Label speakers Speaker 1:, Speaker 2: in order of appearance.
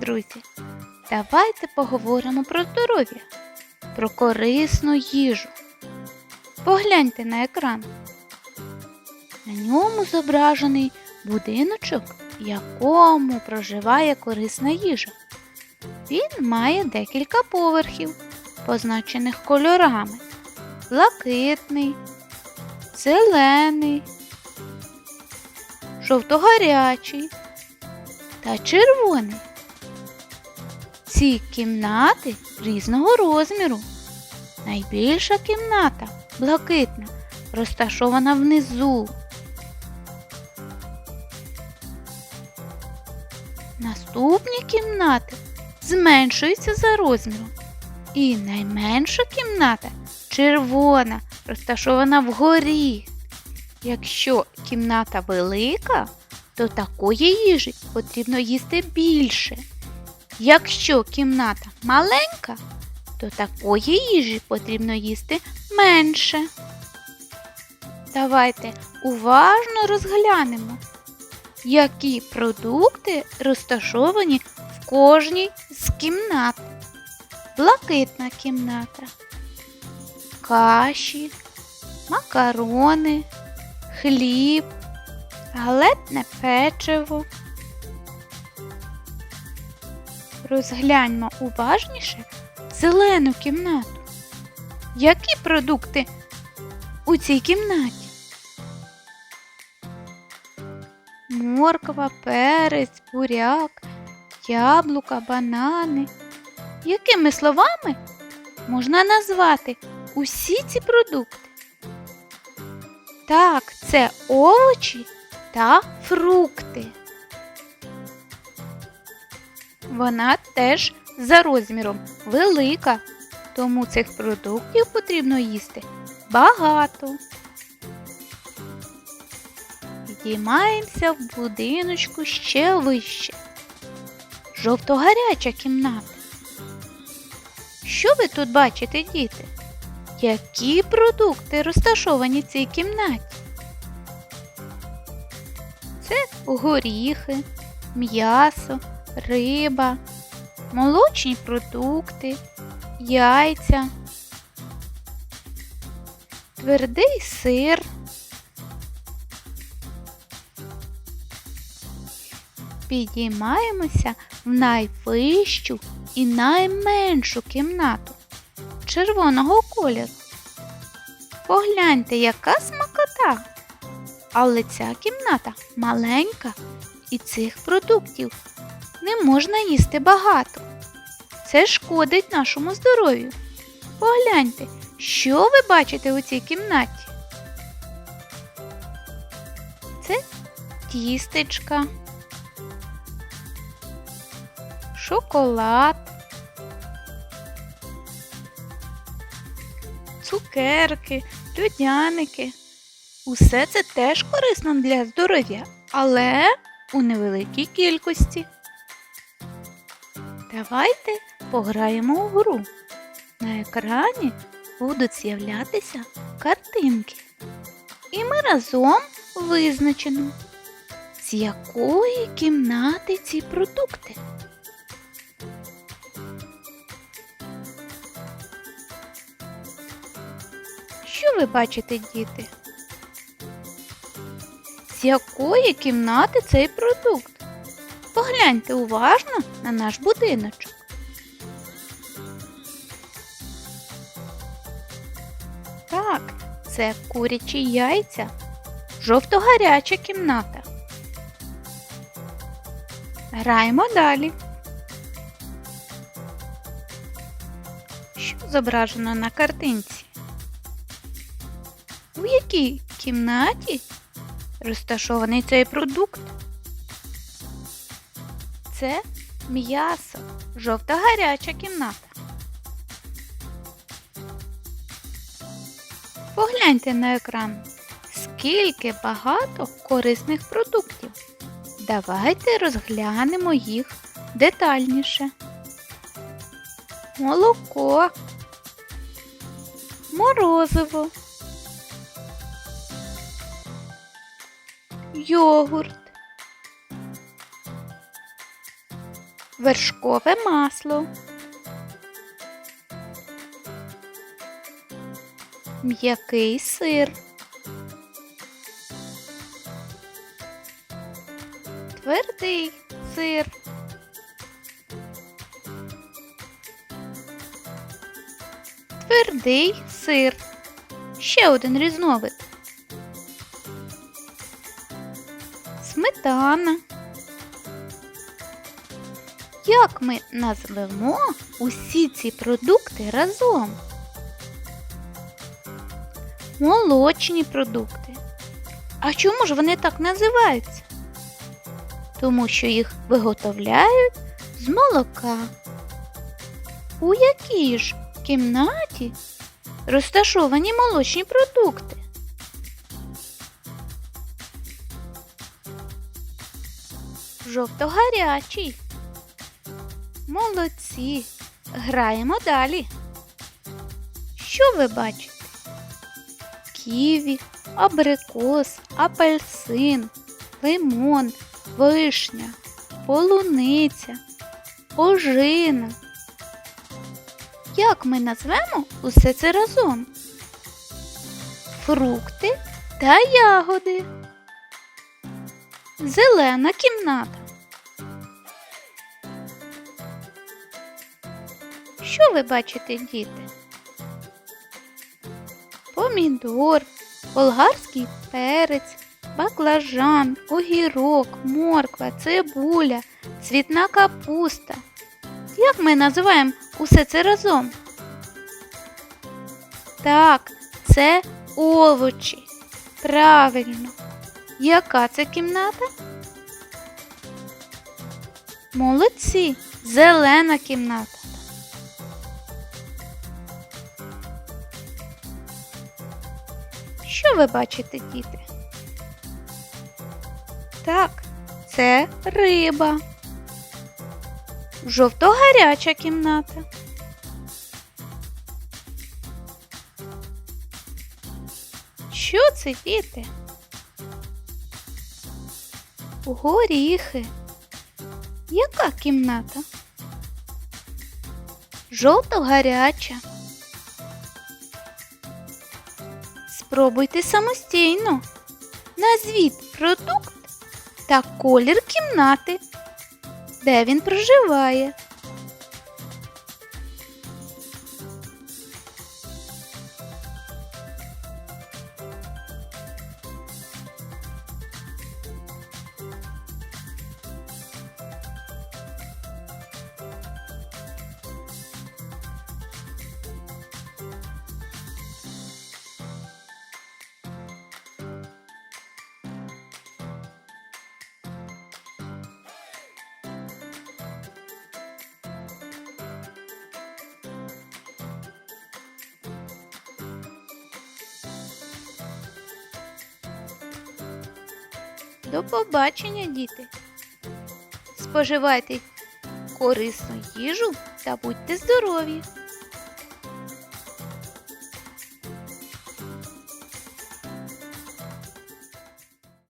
Speaker 1: друзі, давайте поговоримо про здоров'я, про корисну їжу. Погляньте на екран. На ньому зображений будиночок, в якому проживає корисна їжа. Він має декілька поверхів, позначених кольорами: блакитний, зелений, жовтогарячий та червоний. Ці кімнати різного розміру. Найбільша кімната блакитна, розташована внизу. Наступні кімнати зменшуються за розміром. І найменша кімната червона, розташована вгорі. Якщо кімната велика, то такої їжі потрібно їсти більше. Якщо кімната маленька, то такої їжі потрібно їсти менше. Давайте уважно розглянемо, які продукти розташовані в кожній з кімнат. Блакитна кімната, каші, макарони, хліб, галетне печиво. Розгляньмо уважніше зелену кімнату. Які продукти у цій кімнаті? Морква, перець, буряк, яблука, банани. Якими словами можна назвати усі ці продукти? Так, це овочі та фрукти. Вона теж за розміром велика, тому цих продуктів потрібно їсти багато. Підіймаємося в будиночку ще вище. Жовтогаряча кімната. Що ви тут бачите, діти? Які продукти розташовані в цій кімнаті? Це горіхи, м'ясо, риба, молочні продукти, яйця, твердий сир. Підіймаємося в найвищу і найменшу кімнату червоного кольору. Погляньте, яка смакота! Але ця кімната маленька, і цих продуктів не можна їсти багато. Це шкодить нашому здоров'ю. Погляньте, що ви бачите у цій кімнаті? Це тістечка, шоколад, цукерки, льодяники. Усе це теж корисно для здоров'я, але у невеликій кількості. Давайте пограємо у гру. На екрані будуть з'являтися картинки. І ми разом визначимо, з якої кімнати ці продукти. Що ви бачите, діти? З якої кімнати цей продукт? Погляньте уважно на наш будиночок. Так, це курячі яйця, жовто-гаряча кімната. Граємо далі. Що зображено на картинці? У якій кімнаті розташований цей продукт? Це м'ясо, жовта-гаряча кімната. Погляньте на екран, скільки багато корисних продуктів. Давайте розглянемо їх детальніше. Молоко, морозиво, йогурт, вершкове масло, м'який сир, твердий сир, твердий сир, ще один різновид. Сметана. Як ми назвемо усі ці продукти разом? Молочні продукти. А чому ж вони так називаються? Тому що їх виготовляють з молока. У якій ж кімнаті розташовані молочні продукти? Жовто-гарячий. Молодці. Граємо далі. Що ви бачите? Ківі, абрикос, апельсин, лимон, вишня, полуниця, ожина. Як ми назвемо усе це разом? Фрукти та ягоди. Зелена кімната. Що ви бачите, діти? Помідор, болгарський перець, баклажан, огірок, морква, цибуля, цвітна капуста. Як ми називаємо усе це разом? Так, це овочі. Правильно. Яка це кімната? Молодці, зелена кімната. Що ви бачите, діти? Так, це риба. Жовто-гаряча кімната. Що це, діти? Горіхи. Яка кімната? Жовто-гаряча. Спробуйте самостійно. Назвіть продукт та колір кімнати, де він проживає. До побачення, діти. Споживайте корисну їжу та будьте здорові!